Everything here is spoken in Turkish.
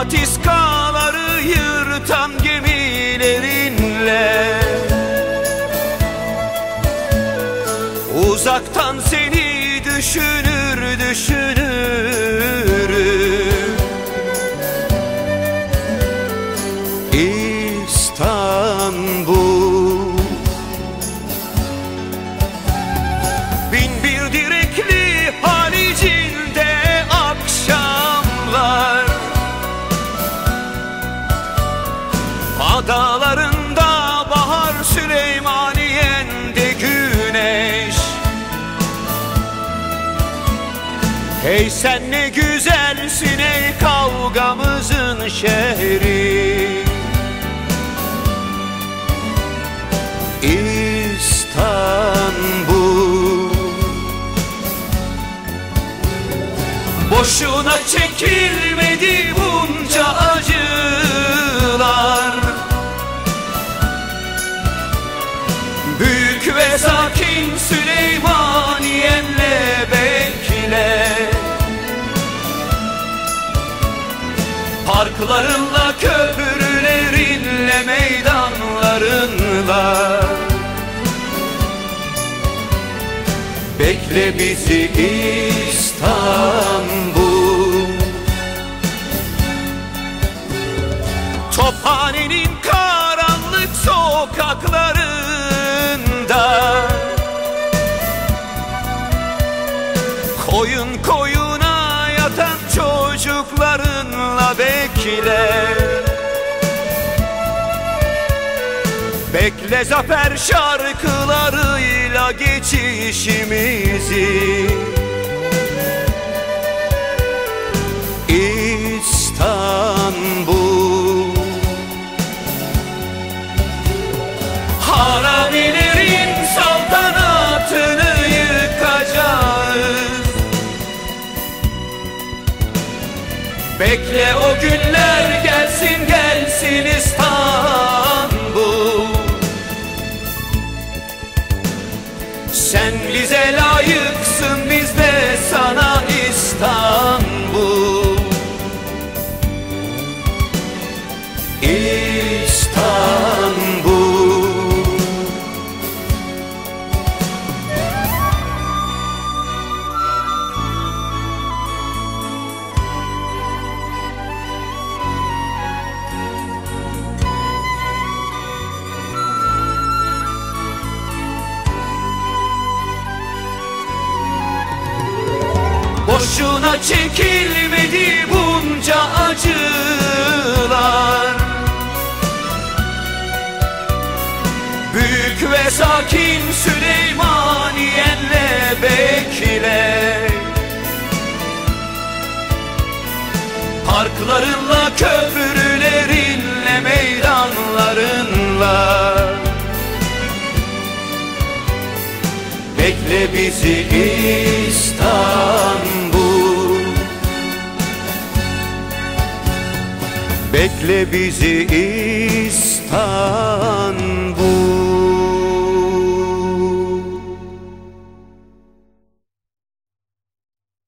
patiskaları yırtan gemilerinle. Uzaktan seni düşünür düşünürüm Hey sen ne güzelsin ey kavgamızın şehri. İstanbul. Boşuna çekilmedi bunca acılar. Büyük ve sakin Süleymaniyenle Parklarınla, köprülerinle, meydanlarınla Bekle bizi İstanbul. Tophanenin karanlık Bekle zafer şarkılarıyla geçişimizi. İstanbul. Haramilerin saltanatını yıkacağız. Bekle o günler Sen bize Boşuna çekilmedi bunca acılar. Büyük ve sakin Süleymaniyenle bekle. Parklarınla, köprülerinle, meydanlarınla. Bekle bizi İstanbul Bekle bizi İstanbul